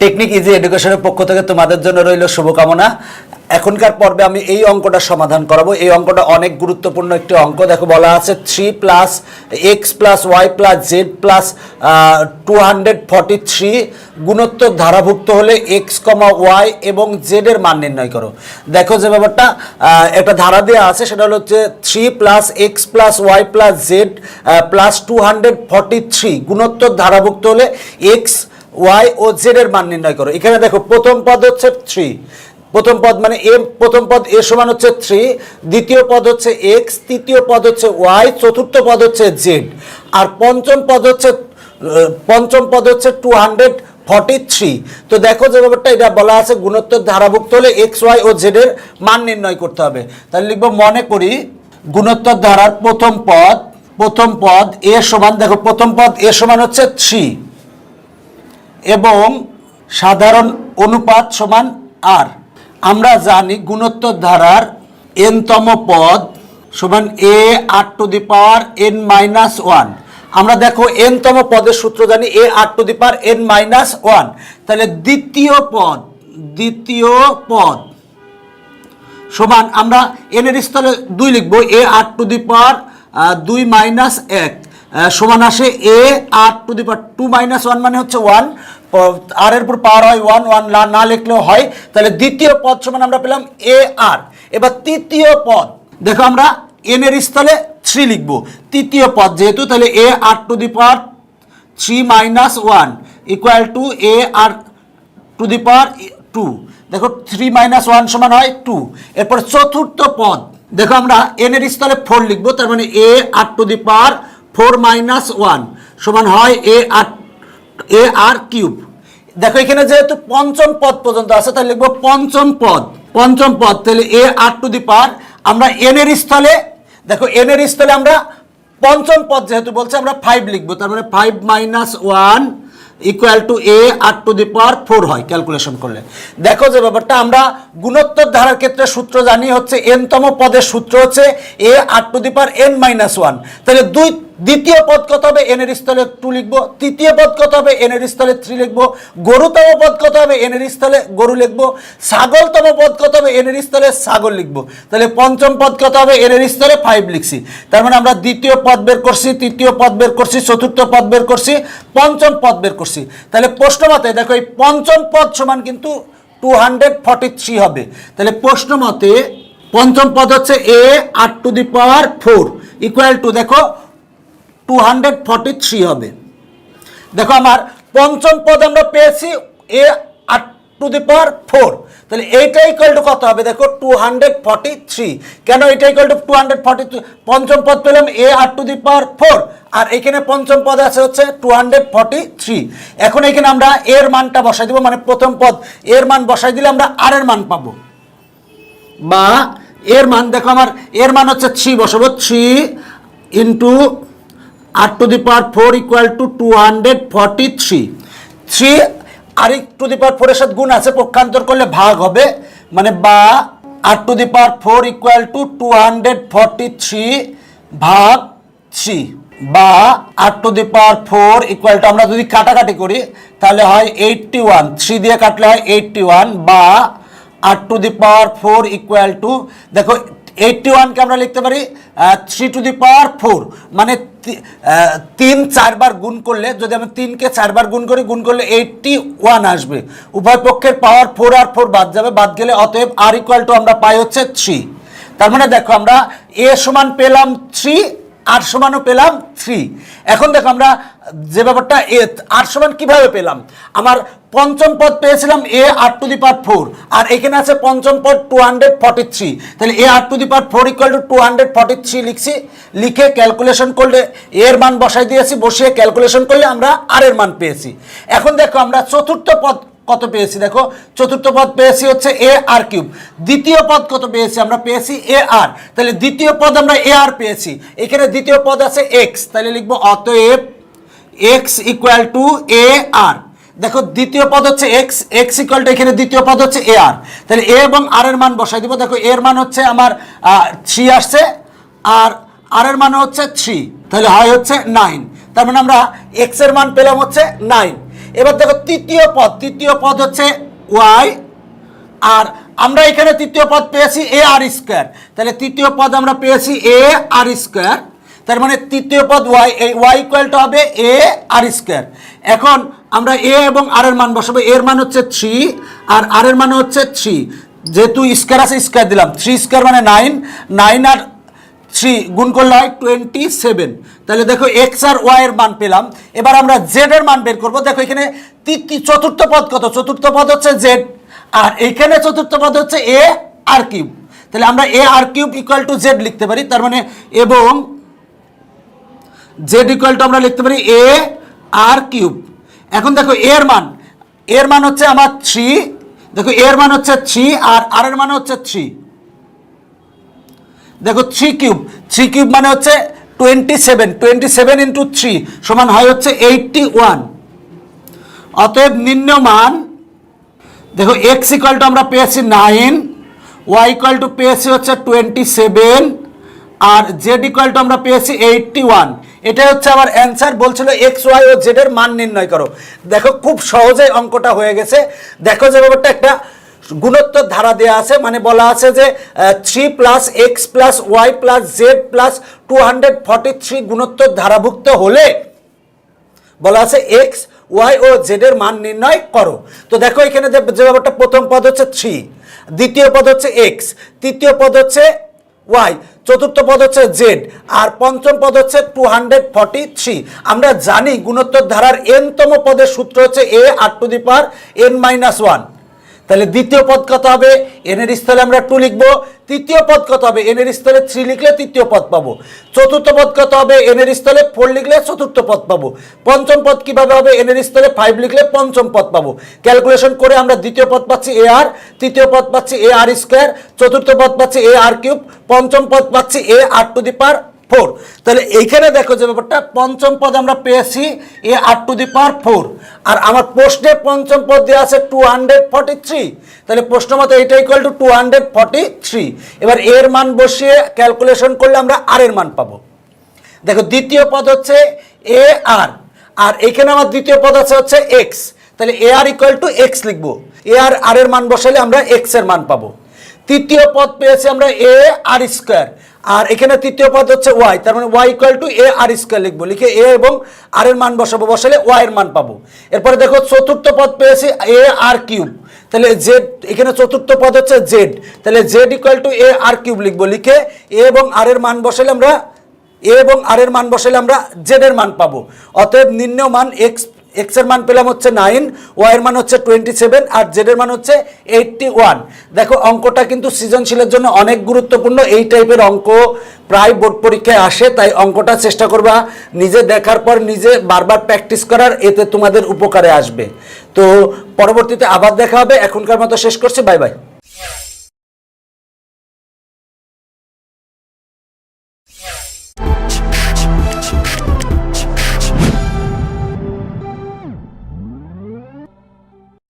Technique easy এডুকেশনের পক্ষ থেকে তোমাদের জন্য রইল শুভকামনা। এখনকার পর্বে আমি এই অঙ্কটা সমাধান করাবো। এই অঙ্কটা অনেক গুরুত্বপূর্ণ একটি অঙ্ক। দেখো, বলা আছে three plus X plus Y plus Z plus two hundred forty three গুণোত্তর ধারাভুক্ত হলে এক্স কমা ওয়াই এবং জেড এর মান নির্ণয় করো। দেখো যে ব্যাপারটা একটা ধারা দেওয়া আছে, সেটা হলো হচ্ছে three plus X plus Y plus Z plus two hundred forty three গুণোত্তর ধারাভুক্ত হলে এক্স ওয়াই ও জেড এর মান নির্ণয় করো। এখানে দেখো, প্রথম পদ হচ্ছে থ্রি প্রথম পদ মানে এ প্রথম পদ এ সমান হচ্ছে থ্রি দ্বিতীয় পদ হচ্ছে এক্স তৃতীয় পদ হচ্ছে ওয়াই চতুর্থ পদ হচ্ছে জেড আর পঞ্চম পদ হচ্ছে পঞ্চম পদ হচ্ছে টু হান্ড্রেড ফর্টি থ্রি তো দেখো যে ব্যাপারটা, এটা বলা আছে গুণোত্তর ধারাভুক্ত হলে এক্স ওয়াই ও জেড এর মান নির্ণয় করতে হবে। তাহলে লিখব, মনে করি গুণোত্তর ধারার প্রথম পদ প্রথম পদ এ সমান, দেখো, প্রথম পদ এ সমান হচ্ছে থ্রি এবং সাধারণ অনুপাত সমান আর আমরা জানি গুণোত্তর ধারার এনতম পদ সমান A R to the power N minus one আমরা দেখো এনতম পদের সূত্র জানি A R to the power N minus one তাহলে দ্বিতীয় পদ দ্বিতীয় পদ সমান আমরা এন এর স্থলে দুই লিখব এ আর টু দি পাওয়ার দুই মাইনাস এক। সমান আসে A R to the power two minus one মানে হচ্ছে ওয়ান আর এর উপর পাওয়ার হয় ওয়ান ওয়ান না লিখলেও হয়। তাহলে দ্বিতীয় পদ সমান আমরা পেলাম এ আর এবার তৃতীয় পদ, দেখো আমরা এন এর স্থলে থ্রি লিখব। তৃতীয় পদ যেহেতু, তাহলে A R to the power three minus one equal to A R to the power two দেখো থ্রি মাইনাস ওয়ান সমান হয় টু এরপর চতুর্থ পদ, দেখো আমরা এন এর স্থলে ফোর লিখব, তার মানে A R to the power four minus one সমান হয় এ আর এ আর কিউব। দেখো, এখানে যেহেতু পঞ্চম পদ পর্যন্ত আছে, তাহলে লিখব পঞ্চম পদ। পঞ্চম পদ, তাহলে এ আর টু দি পাওয়ার, আমরা এন এর স্থলে, দেখো এন এর স্থলে আমরা পঞ্চম পদ যেহেতু বলছে, আমরা ফাইভ লিখব, তার মানে five minus one equal to A R to the power four হয় ক্যালকুলেশন করলে। দেখো যে ব্যাপারটা, আমরা গুণোত্তর ধারার ক্ষেত্রে সূত্র জানি, হচ্ছে এনতম পদের সূত্র হচ্ছে A R to the power N minus one তাহলে দুই দ্বিতীয় পদ কত হবে? এন এর স্থলে টু লিখব। তৃতীয় পদ কত হবে? এন এর স্থলে থ্রি লিখব। গরুতম পদ কত হবে? এন এর স্থলে গরু লিখব। ছাগলতম পদ কত হবে? এন এর স্থলে ছাগল লিখব। তাহলে পঞ্চম পদ কত হবে? এন এর স্থলে ফাইভ লিখছি। তার মানে আমরা দ্বিতীয় পদ বের করছি, তৃতীয় পদ বের করছি, চতুর্থ পদ বের করছি, পঞ্চম পদ বের করছি। তাহলে প্রশ্ন মতে, দেখো এই পঞ্চম পদ সমান কিন্তু টু হান্ড্রেড ফর্টি থ্রি হবে। তাহলে প্রশ্ন মতে, পঞ্চম পদ হচ্ছে A R to the power four equal to দেখো টু হান্ড্রেড ফর্টি থ্রি হবে। দেখো আমার পঞ্চম পদ আমরা পেয়েছি এ আর টু দি পাওয়ার ফোর তাহলে এইটা ইকুয়াল টু কত হবে? দেখো টু হান্ড্রেড ফর্টি থ্রি কেন এটা equal to two hundred forty পঞ্চম পদ পেলাম এ আর টু দি পাওয়ার ফোর আর এখানে পঞ্চম পদ আছে হচ্ছে টু হান্ড্রেড ফর্টি থ্রি এখন এখানে আমরা এর মানটা বসাই দিব মানে প্রথম পদ। এর মান বসাই দিলে আমরা আর এর মান পাবো। বা এর মান, দেখো আমার এর মান হচ্ছে থ্রি বসাবো three into R to the power four equal to two hundred forty three three R to the power ফোরের সাথে গুণ আছে, পক্ষান্তর করলে ভাগ হবে মানে বা R to the power four equal to two hundred forty three ভাগ থ্রি বা R to the power four equal to আমরা যদি কাটাকাটি করি, তাহলে হয় এইটটি ওয়ান থ্রি দিয়ে কাটলে হয় এইটটি ওয়ান বা R to the power four equal to দেখো এইটটি ওয়ানকে আমরা লিখতে পারি three to the power four মানে তিন চারবার গুণ করলে, যদি আমি তিনকে চারবার গুণ করি, গুণ করলে এইটটি ওয়ান আসবে। উভয় পক্ষের পাওয়ার ফোর আর ফোর বাদ যাবে, বাদ গেলে অতএব আর ইকুয়াল টু আমরা পাই হচ্ছে থ্রি তার মানে দেখো, আমরা এ সমান পেলাম থ্রি আর সমানও পেলাম থ্রি এখন দেখো আমরা যে ব্যাপারটা, এ আর সমান কীভাবে পেলাম? আমার পঞ্চম পদ পেয়েছিলাম এ আর টু দি পার ফোর আর এখানে আছে পঞ্চম পদ টু হান্ড্রেড ফর্টি থ্রি তাহলে A R to the power four equal to two hundred forty three লিখছি, লিখে ক্যালকুলেশন করলে এর মান বসাই দিয়েছি, বসিয়ে ক্যালকুলেশন করলে আমরা আর এর মান পেয়েছি। এখন দেখো আমরা চতুর্থ পদ কত পেয়েছি? দেখো, চতুর্থ পদ পেয়েছি হচ্ছে এ আর কিউব দ্বিতীয় পদ কত পেয়েছি? আমরা পেয়েছি এ আর তাহলে দ্বিতীয় পদ আমরা এ আর পেয়েছি। এখানে দ্বিতীয় পদ আছে এক্স তাহলে লিখব, অতএব X equal to A R দেখো, দ্বিতীয় পদ হচ্ছে এক্স এক্স ইকুয়াল টু এখানে দ্বিতীয় পদ হচ্ছে এ আর তাহলে এ এবং আর এর মান বসাই দিব। দেখো এর মান হচ্ছে আমার থ্রি আসছে, আর আর এর মান হচ্ছে থ্রি তাহলে হয় হচ্ছে নাইন তার মানে আমরা এক্সের মান পেলাম হচ্ছে নাইন এবার দেখো তৃতীয় পদ তৃতীয় পদ হচ্ছে ওয়াই আর আমরা এখানে তৃতীয় পদ পেয়েছি এ আর স্কোয়ার তাহলে তৃতীয় পদ আমরা পেয়েছি এ আর স্কোয়ার তার মানে তৃতীয় পদ ওয়াই এই ওয়াই ইকুয়ালটা হবে এ আর স্কোয়ার এখন আমরা এ এবং আর এর মান বসাবো এর মান হচ্ছে থ্রি আর আর এর মান হচ্ছে থ্রি যেহেতু স্কোয়ার আছে স্কোয়ার দিলাম। থ্রি স্কোয়ার মানে নাইন নাইন আর থ্রি, গুণ করলে হয় টোয়েন্টি সেভেন তাহলে দেখো এক্স আর ওয়াই এর মান পেলাম। এবার আমরা জেড এর মান বের করব। দেখো এখানে চতুর্থ পদ কত? চতুর্থ পদ হচ্ছে জেড আর এইখানে চতুর্থ পদ হচ্ছে এ আর কিউব তাহলে আমরা A R cube equal to Z লিখতে পারি। তার মানে এবং জেড ইকুয়াল টু আমরা লিখতে পারি এ আর কিউব এখন দেখো এর মান। এর মান হচ্ছে আমার থ্রি দেখো এর মান হচ্ছে থ্রি আর আর এর মান হচ্ছে থ্রি দেখো থ্রি কিউব থ্রি কিউব মানে হচ্ছে twenty seven twenty seven into three সমান হয় হচ্ছে এইটটি ওয়ান অতএব নিম্ন মান দেখো এক্স ইকুয়াল টু আমরা পেয়েছি নাইন ওয়াই ইকুয়াল টু পেয়েছি হচ্ছে টোয়েন্টি সেভেন আর জেড ইকুয়াল টু আমরা পেয়েছি এইটটি ওয়ান এটাই হচ্ছে আমার অ্যান্সার বলছিল এক্স ওয়াই ও জেড এর মান নির্ণয় করো। দেখো খুব সহজেই অঙ্কটা হয়ে গেছে। দেখো যে ব্যাপারটা একটা গুণোত্তর ধারা দেওয়া আছে মানে বলা আছে যে three plus X plus Y plus Z plus two hundred forty three গুণোত্তর ধারাভুক্ত হলে বলা আছে এক্স ওয়াই ও জেড এর মান নির্ণয় করো। তো দেখো এখানে যে যে ব্যাপারটা, প্রথম পদ হচ্ছে থ্রি দ্বিতীয় পদ হচ্ছে এক্স তৃতীয় পদ হচ্ছে ওয়াই চতুর্থ পদ হচ্ছে জেড আর পঞ্চম পদ হচ্ছে টু হান্ড্রেড ফর্টি থ্রি আমরা জানি গুণোত্তর ধারার এনতম পদের সূত্র হচ্ছে A R to the power N minus one তাহলে দ্বিতীয় পদ কত হবে? এনের স্থলে আমরা টু লিখব। তৃতীয় পদ কত হবে? এনের স্থলে থ্রি লিখলে তৃতীয় পদ পাবো। চতুর্থ পদ কত হবে? এনের স্থলে ফোর লিখলে চতুর্থ পদ পাবো। পঞ্চম পদ কীভাবে হবে? এনের স্থলে ফাইভ লিখলে পঞ্চম পদ পাবো। ক্যালকুলেশন করে আমরা দ্বিতীয় পদ পাচ্ছি এ আর তৃতীয় পদ পাচ্ছি এ আর স্কোয়ার চতুর্থ পদ পাচ্ছি এ আর কিউব পঞ্চম পদ পাচ্ছি এ আর টু দি পার ফোর তাহলে এইখানে দেখো যে ব্যাপারটা, পঞ্চম পদ আমরা পেয়েছি এ আর টু দি পাওয়ার ফোর আর আমার প্রশ্নে পঞ্চম পদ দেওয়া আছে টু হান্ড্রেড ফর্টি থ্রি তাহলে প্রশ্ন মতো এইটা equal to two hundred forty three এবার এর মান বসিয়ে ক্যালকুলেশন করলে আমরা আর এর মান পাবো। দেখো, দ্বিতীয় পদ হচ্ছে এ আর। আর এখানে আমার দ্বিতীয় পদ আছে হচ্ছে এক্স তাহলে A R equal to X লিখব। এ আর আর এর মান বসালে আমরা এক্সের মান পাবো। তৃতীয় পদ পেয়েছি আমরা এ আর স্কোয়ার আর এখানে তৃতীয় পদ হচ্ছে ওয়াই তার মানে Y equal to A R square লিখব। লিখে এ এবং আর এর মান বসাবো, বসালে ওয়াই এর মান পাবো। এরপরে দেখো চতুর্থ পদ পেয়েছি এ আর কিউব তাহলে জেড এখানে চতুর্থ পদ হচ্ছে জেড তাহলে Z equal to A R cube লিখব। লিখে এ এবং আর এর মান বসালে আমরা এ এবং আর এর মান বসালে আমরা জেড এর মান পাবো। অতএব নিম্ন মান এক্স এক্সের মান পেলাম হচ্ছে নাইন ওয়াই এর মান হচ্ছে টোয়েন্টি সেভেন আর জেড এর মান হচ্ছে এইটটি ওয়ান দেখো, অঙ্কটা কিন্তু সৃজনশীলের জন্য অনেক গুরুত্বপূর্ণ। এই টাইপের অঙ্ক প্রায় বোর্ড পরীক্ষায় আসে, তাই অঙ্কটা চেষ্টা করবা। নিজে দেখার পর নিজে বারবার প্র্যাকটিস করার, এতে তোমাদের উপকারে আসবে। তো পরবর্তীতে আবার দেখা হবে। এখনকার মতো শেষ করছি। Bye bye